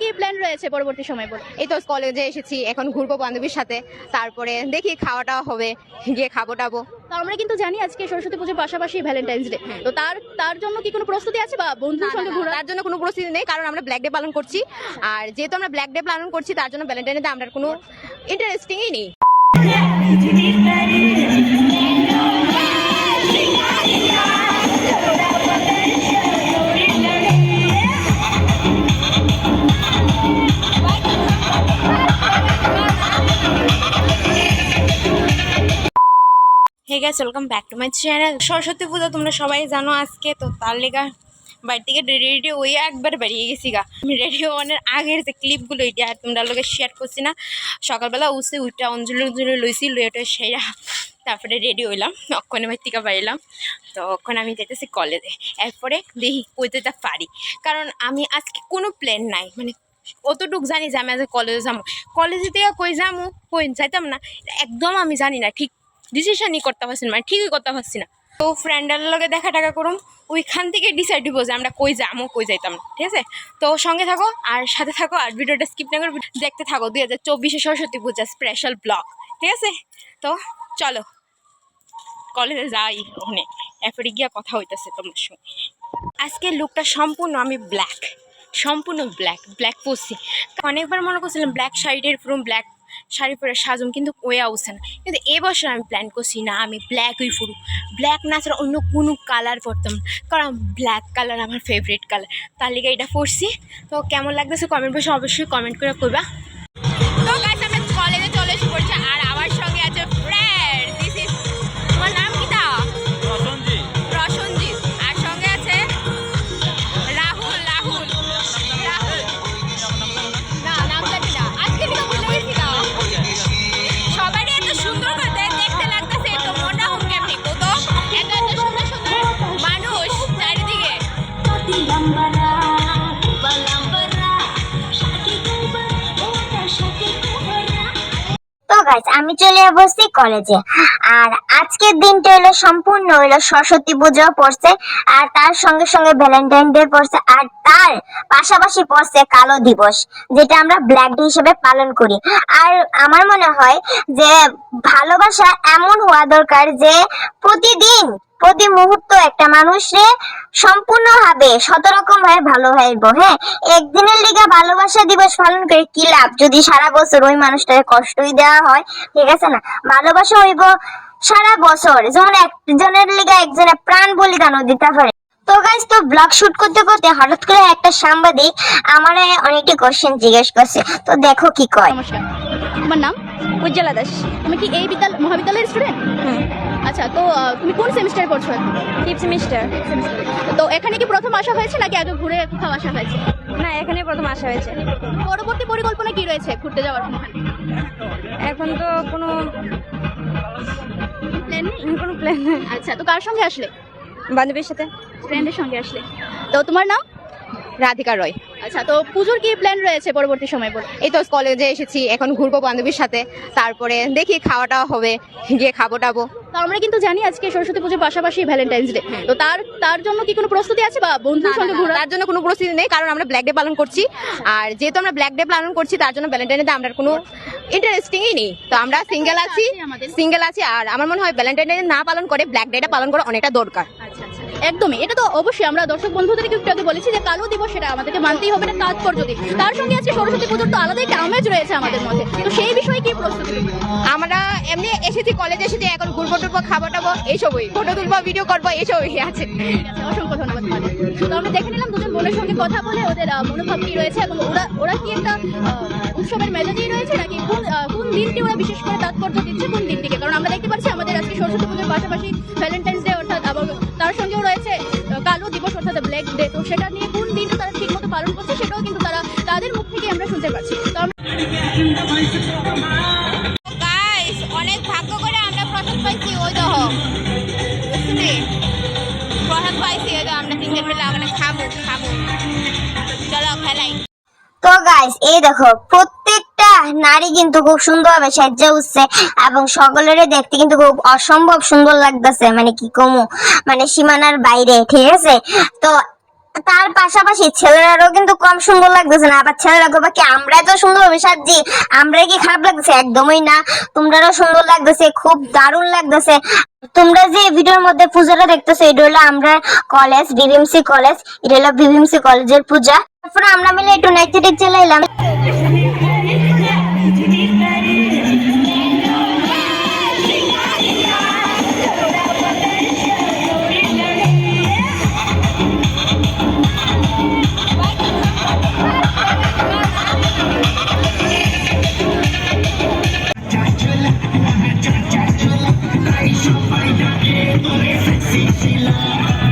কি প্ল্যান রয়েছে পরবর্তী সময় বল এই তো কলেজে এসেছি এখন ঘুরবো বান্ধবীর সাথে। তারপরে দেখি খাওয়াটা হবে গিয়ে খাব টাবো তো আমরা কিন্তু জানি আজকে সরস্বতী পুজোর পাশাপাশি ভ্যালেন্টাইন্স ডে তো তার তার জন্য কি কোনো প্রস্তুতি আছে বা বন্ধুর সঙ্গে ঘোরা তার জন্য কোনো প্রস্তুতি নেই কারণ আমরা ব্ল্যাক ডে পালন করছি। আর যেহেতু আমরা ব্ল্যাক ডে পালন করছি তার জন্য ভ্যালেন্টাইন ডে আমরা কোনো ইন্টারেস্টিংই নেই। Guys welcome back to my channel Saraswati Puja, তোমরা সবাই জানো আজকে, তো তার লেগা বাড়ি থেকে রেডি রেডি ওই একবার বেরিয়ে গেছি গা। আমি রেডি হওয়ার আগের যে ক্লিপগুলো এটা আর তোমরা লোকে শেয়ার করছি না। সকালবেলা উঠে উঠটা অঞ্জলি অঞ্জলি লইছি লইটা সেরা। তারপরে রেডি হইলাম, অক্ষণে ভাই থেকে বাড়িলাম তো অক্ষণ আমি যেতেছি কলেজে এরপরে দেখি কইতে পারি। কারণ আমি আজকে কোনো প্ল্যান নাই। মানে অতটুক জানি যে আমি আজকে কলেজে যাব। কলেজে থেকে কই যাব? কই যাইতাম না। একদম আমি জানি না ঠিক ডিসিশনই করতে পারছি না মানে ঠিকই করতে পারছি না। তো ফ্রেন্ডের লগে দেখা টাকা করুম, ওইখান থেকে ডিসাইড হব যে আমরা কই যাব কই যাইতাম ঠিক আছে? তো সঙ্গে থাকো, আর সাথে থাকো, আর ভিডিওটা স্কিপ না করে দেখতে থাকো, দুই হাজার চব্বিশে সরস্বতী পূজা স্পেশাল ব্লগ ঠিক আছে? তো চলো কলেজে যাই ওখানে, এরপরে গিয়া কথা হইতেছে তোমার সঙ্গে। আজকের লুকটা সম্পূর্ণ আমি ব্ল্যাক সম্পূর্ণ ব্ল্যাক ব্ল্যাক পরছি। অনেকবার মনে করছিলাম ব্ল্যাক শাড়ির পুরো ব্ল্যাক শাড়ি পরে সাজুম কিন্তু ওয়ে আসছে না। কিন্তু এবছর আমি প্ল্যান করছি না, আমি ব্ল্যাকই ফুরু ব্ল্যাক না ছাড়া অন্য কোনো কালার পরতাম কারণ ব্ল্যাক কালার আমার ফেভারিট কালার তার লিগে এটা পরছি। তো কেমন লাগতেছে কমেন্ট বসে অবশ্যই কমেন্ট করে করবা আমি চলে বসছি কলেজে আর আজকের দিনটা হলো সম্পূর্ণ হলো সরস্বতী পুজো পড়ছে, আর তার সঙ্গে সঙ্গে ভ্যালেন্টাইন ডে পড়ছে, আর তার পাশাপাশি পড়ছে কালো দিবস, যেটা আমরা ব্ল্যাক ডে হিসেবে পালন করি। আর আমার মনে হয় যে ভালোবাসা এমন হওয়া দরকার যে প্রতিদিন প্রতি মুহূর্ত একটা মানুষরে সম্পূর্ণভাবে শত রকম ভাবে ভালো ভাইব হ্যাঁ? একদিনের লিগা ভালোবাসা দিবস পালন করে কি লাভ? যদি সারা বছর ওই মানুষটাকে কষ্টই দেওয়া হয় ঠিক আছে না? ভালোবাসা হইব সারা বছর। যেমন একজনের লিগা একজনের প্রাণ বলিদানও দিতে পারে। তো গাইজ তো ব্লগ শুট করতে করতে হঠাৎ করে একটা সাংবাদিক আমার অনেকটি কোশ্চেন জিজ্ঞেস করছে। তো দেখো কি কয়। নমস্কার। তোমার নাম? উজ্জ্বলা দাস। তুমি কি এই বিদ্যালয় মহাবিদ্যালয়ের স্টুডেন্ট আচ্ছা তো তুমি কোন সেমিস্টারে পড়ছো? এখন ফিফথ সেমিস্টার তো এখানে কি প্রথম আসা হয়েছে নাকি আগে ঘুরে কোথাও আসা হয়েছে? না এখানে প্রথম আসা হয়েছে। পরবর্তী পরিকল্পনা কি রয়েছে ঘুরতে যাওয়ার এখন তো কোনো প্ল্যান নেই? কোনো প্ল্যান আচ্ছা তো কার সঙ্গে আসলে? বান্ধবীর সাথে। ফ্রেন্ডের সঙ্গে আসলে। তো তোমার নাম? রাধিকা রয়। আচ্ছা তো পুজোর কি প্ল্যান রয়েছে পরবর্তী সময়? বল এই তো কলেজে এসেছি এখন ঘুরবো বান্ধবীর সাথে। তারপরে দেখি খাওয়াটা হবে গিয়ে খাব টাবো তো আমরা কিন্তু জানি আজকে সরস্বতী পুজোর পাশাপাশি ভ্যালেন্টাইন্স ডে তো তার তার জন্য কি কোনো প্রস্তুতি আছে বা বন্ধুর সঙ্গে ঘোরা তার জন্য কোনো প্রস্তুতি নেই কারণ আমরা ব্ল্যাক ডে পালন করছি। আর যেহেতু আমরা ব্ল্যাক ডে পালন করছি তার জন্য ভ্যালেন্টাইন ডে আমরা কোনো ইন্টারেস্টিংই নেই। তো আমরা সিঙ্গেল আছি সিঙ্গেল আছি আর আমার মনে হয় ভ্যালেন্টাইন ডে না পালন করে ব্ল্যাক ডেটা পালন করা অনেকটা দরকার। আচ্ছা আচ্ছা। একদমই। এটা তো অবশ্যই আমরা দর্শক বন্ধুদেরকে একটু আগে বলেছি যে কালো দিবস সেটা আমাদেরকে মানতেই হবে না তাৎপর্য দিক। তার সঙ্গে আজকে সরস্বতী পুজোর তো আলাদা একটা আমেজ রয়েছে আমাদের মধ্যে। তো সেই বিষয়ে কি প্রস্তুতি আমরা এমনি এসেছি কলেজে এসেছি এখন ঘুরবো টুরবো খাব টাবো এইসবই। ফটো তুলবো ভিডিও করব এইসবই আছে। অসংখ্য ধন্যবাদ তো আমরা দেখে নিলাম দুজন বোনের সঙ্গে কথা বলে ওদের মনোভাব কি রয়েছে এবং ওরা ওরা কি একটা উৎসবের মেজাজেই রয়েছে নাকি কোন কোন দিনটি ওরা বিশেষ করে তাৎপর্য দিচ্ছে কোন দিনটিকে? কারণ আমরা দেখতে পাচ্ছি আমাদের আজকে সরস্বতী পুজোর পাশাপাশি ভ্যালেন্টাইন্স ওই তো গাইস এই দেখো, প্রত্যেকটা নারী কিন্তু খুব সুন্দরভাবে সাজ্জা উঠছে এবং সকলেরই দেখতে কিন্তু খুব অসম্ভব সুন্দর লাগতেছে। মানে কি কমু? মানে সীমানার বাইরে, ঠিক আছে? তো তার পাশাপাশি ছেলেরাও কিন্তু কম সুন্দর লাগতেছে না। আবার ছেলেরা গোবা কি আমরা তো সুন্দর সাজি আমরা কি খারাপ লাগতেছে? একদমই না। তোমরাও সুন্দর লাগতেছে, খুব দারুণ লাগতেছে। তোমরা যে ভিডিওর মধ্যে পূজাটা দেখতেছো, এটা হলো আমরা কলেজ, বিবিএমসি কলেজ, এটা হলো বিবিএমসি কলেজের পূজা। তারপরে আমরা মিলে একটু নাইটে টেক চালাইলাম তো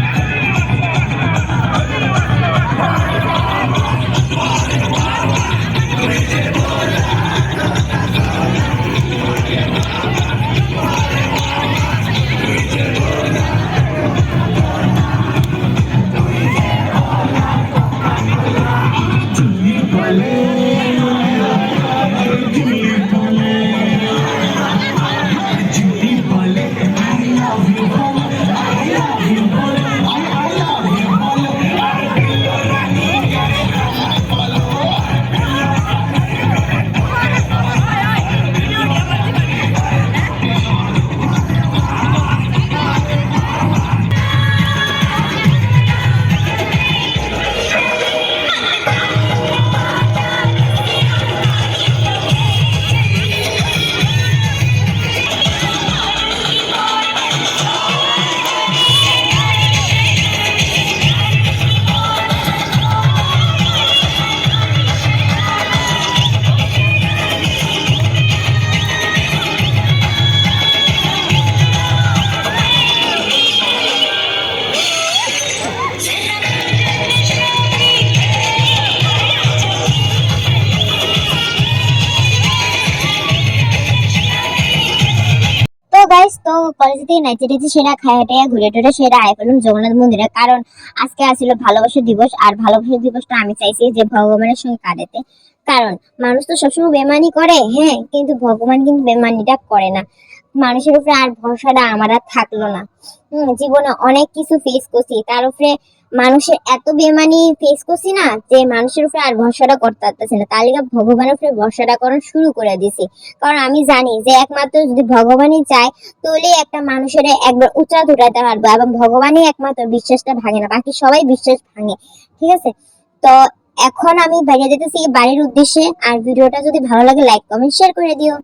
গাইস তো কলেজে থেকে নাইচে টেচে সেরা খায় টাইয়া ঘুরে টুরে সেরা আয় পেলাম জগন্নাথ মন্দিরে। কারণ আজকে আসলে ভালোবাসা দিবস, আর ভালোবাসা দিবসটা আমি চাইছি যে ভগবানের সঙ্গে কাটাতে। কারণ মানুষ তো সবসময় বেমানি করে হ্যাঁ কিন্তু ভগবান কিন্তু বেমানিটা করে না। মানুষের উপরে আর ভরসাটা আমার আর থাকল না। জীবনে অনেক কিছু ফেস করছি, তার উপরে মানুষের এত বেমানি ফেস করছি না যে মানুষের উপরে আর ভরসাটা করতে পারতেছি না। তার লিগে ভগবানের উপরে ভরসাটা করা শুরু করে দিছি কারণ আমি জানি যে একমাত্র যদি ভগবানই চায় তাহলে একটা মানুষের একবার উঁচা উঠাতে পারব এবং ভগবানই একমাত্র বিশ্বাসটা ভাঙে না, বাকি সবাই বিশ্বাস ভাঙে। ঠিক আছে? তো এখন আমি বাইরে যেতেছি, বাড়ির উদ্দেশ্যে। আর ভিডিওটা যদি ভালো লাগে লাইক কমেন্ট শেয়ার করে দিও।